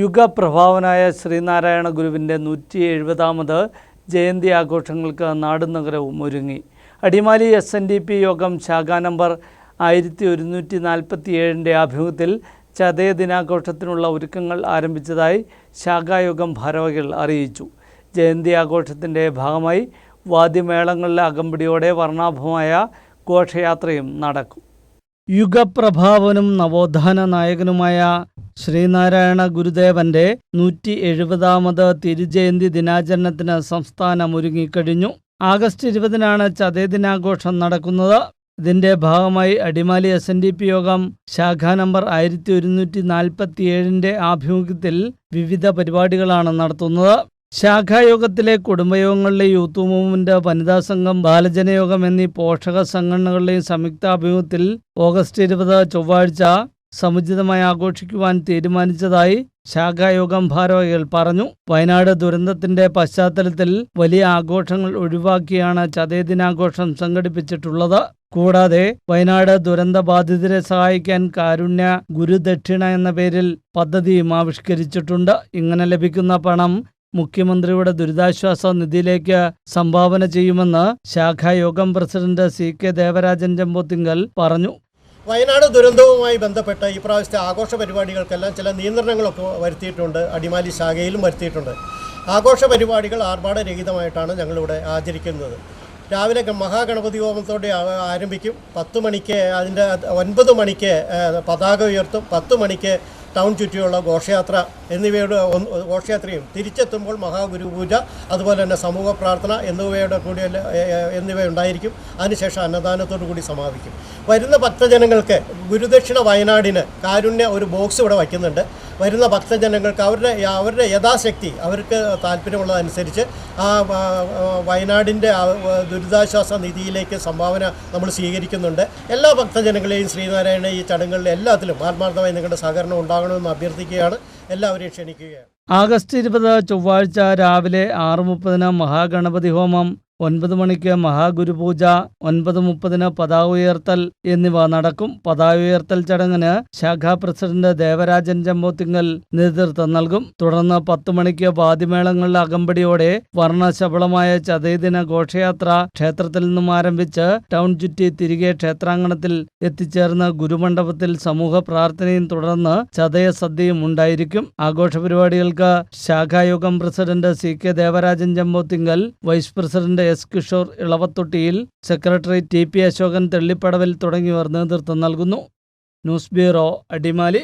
യുഗപ്രഭാവനായ ശ്രീനാരായണ ഗുരുവിന്റെ നൂറ്റി എഴുപതാമത് ജയന്തി ആഘോഷങ്ങൾക്ക് നാടും നഗരവും ഒരുങ്ങി. Adimali S N D P യോഗം ശാഖാ നമ്പർ ആയിരത്തി ഒരുന്നൂറ്റി നാൽപ്പത്തി ഏഴിന്റെ ആഭിമുഖ്യത്തിൽ ചതയ ദിനാഘോഷത്തിനുള്ള ഒരുക്കങ്ങൾ ആരംഭിച്ചതായി ശാഖായോഗം ഭാരവാഹികൾ അറിയിച്ചു. ജയന്തി ആഘോഷത്തിന്റെ ഭാഗമായി വാദ്യമേളങ്ങളിലെ അകമ്പടിയോടെ വർണാഭമായ ഘോഷയാത്രയും നടക്കും. യുഗപ്രഭാവനും നവോത്ഥാന നായകനുമായ ശ്രീനാരായണ ഗുരുദേവന്റെ നൂറ്റി എഴുപതാമത് തിരുജയന്തി ദിനാചരണത്തിന് സംസ്ഥാനം ഒരുങ്ങിക്കഴിഞ്ഞു. ആഗസ്റ്റ് ഇരുപതിനാണ് ചതേ ദിനാഘോഷം നടക്കുന്നത്. ഇതിന്റെ ഭാഗമായി Adimali S N D P യോഗം ശാഖാ നമ്പർ ആയിരത്തി ഒരുന്നൂറ്റി നാൽപ്പത്തി ആഭിമുഖ്യത്തിൽ വിവിധ പരിപാടികളാണ് നടത്തുന്നത്. ശാഖായോഗത്തിലെ കുടുംബയോഗങ്ങളിലെ യൂത്ത് മൂവ്മെന്റ് വനിതാ സംഘം ബാലജനയോഗം എന്നീ പോഷക സംഘടനകളുടെയും സംയുക്താഭിമുഖ്യത്തിൽ ഓഗസ്റ്റ് ഇരുപത് ചൊവ്വാഴ്ച സമുചിതമായി ആഘോഷിക്കുവാൻ തീരുമാനിച്ചതായി ശാഖായോഗം ഭാരവാഹികൾ പറഞ്ഞു. വയനാട് ദുരന്തത്തിന്റെ പശ്ചാത്തലത്തിൽ വലിയ ആഘോഷങ്ങൾ ഒഴിവാക്കിയാണ് ചതയ ദിനാഘോഷം സംഘടിപ്പിച്ചിട്ടുള്ളത്. കൂടാതെ വയനാട് ദുരന്തബാധിതരെ സഹായിക്കാൻ കാരുണ്യ ഗുരുദക്ഷിണ എന്ന പേരിൽ പദ്ധതിയും ആവിഷ്കരിച്ചിട്ടുണ്ട്. ഇങ്ങനെ ലഭിക്കുന്ന പണം മുഖ്യമന്ത്രിയുടെ ദുരിതാശ്വാസ നിധിയിലേക്ക് സംഭാവന ചെയ്യുമെന്ന് ശാഖായോഗം president C K Devarajan Chempothinkal പറഞ്ഞു. വയനാട് ദുരന്തവുമായി ബന്ധപ്പെട്ട ഈ പ്രാവശ്യത്തെ ആഘോഷ പരിപാടികൾക്കെല്ലാം ചില നിയന്ത്രണങ്ങളൊക്കെ വരുത്തിയിട്ടുണ്ട്. അടിമാലി ശാഖയിലും വരുത്തിയിട്ടുണ്ട്. ആഘോഷ പരിപാടികൾ ആർഭാടരഹിതമായിട്ടാണ് ഞങ്ങളിവിടെ ആചരിക്കുന്നത്. രാവിലെ മഹാഗണപതി ഹോമത്തോടെ ആരംഭിക്കും. പത്ത് മണിക്ക് അതിന്റെ ഒൻപത് മണിക്ക് പതാക ഉയർത്തും. പത്ത് മണിക്ക് ടൗൺ ചുറ്റിയുള്ള ഘോഷയാത്ര എന്നിവയുടെ ഘോഷയാത്രയും തിരിച്ചെത്തുമ്പോൾ മഹാഗുരു പൂജ അതുപോലെ തന്നെ സമൂഹ പ്രാർത്ഥന എന്നിവയുടെ കൂടി എന്നിവ ഉണ്ടായിരിക്കും അതിനുശേഷം അന്നദാനത്തോടു കൂടി സമാപിക്കും. വരുന്ന ഭക്തജനങ്ങൾക്ക് ഗുരുദക്ഷിണ വയനാടിന് കാരുണ്യ ഒരു ബോക്സ് ഇവിടെ വയ്ക്കുന്നുണ്ട്. വരുന്ന ഭക്തജനങ്ങൾക്ക് അവരുടെ അവരുടെ യഥാശക്തി അവർക്ക് താല്പര്യമുള്ളതനുസരിച്ച് ആ വയനാടിന്റെ ദുരിതാശ്വാസ നിധിയിലേക്ക് സംഭാവന നമ്മൾ സ്വീകരിക്കുന്നുണ്ട്. എല്ലാ ഭക്തജനങ്ങളെയും ശ്രീനാരായണ ഈ ചടങ്ങുകളിൽ എല്ലാത്തിലും ആത്മാർത്ഥമായി നിങ്ങളുടെ സഹകരണം ഉണ്ടാകണമെന്ന് അഭ്യർത്ഥിക്കുകയാണ്. എല്ലാവരെയും ക്ഷണിക്കുകയാണ്. ആഗസ്റ്റ് ഇരുപത് ചൊവ്വാഴ്ച രാവിലെ ആറ് മുപ്പതിന് മഹാഗണപതി ഹോമം. ഒൻപത് മണിക്ക് മഹാഗുരുപൂജ ഒൻപത് മുപ്പതിന് പതാക ഉയർത്തൽ എന്നിവ നടക്കും. പതാക ഉയർത്തൽ ചടങ്ങിന് ശാഖാ പ്രസിഡന്റ് ദേവരാജൻ ചെമ്പോത്തിങ്ങൽ നേതൃത്വം നൽകും. തുടർന്ന് പത്ത് മണിക്ക് വാദ്യമേളങ്ങളുടെ അകമ്പടിയോടെ വർണശബളമായ ചതയദിന ഘോഷയാത്ര ക്ഷേത്രത്തിൽ നിന്നും ആരംഭിച്ച് ടൗൺ ചുറ്റി തിരികെ ക്ഷേത്രാങ്കണത്തിൽ എത്തിച്ചേർന്ന് ഗുരുമണ്ഡപത്തിൽ സമൂഹ പ്രാർത്ഥനയും തുടർന്ന് ചതയ സദ്യയും ഉണ്ടായിരിക്കും. ആഘോഷ പരിപാടികൾക്ക് ശാഖായോഗം president C K Devarajan Chempothinkal vice president S Kishore Ilavathottiyil secretary T P Ashokan Thellippadavil തുടങ്ങിയവർ നേതൃത്വം നൽകുന്നു. News bureau Adimali.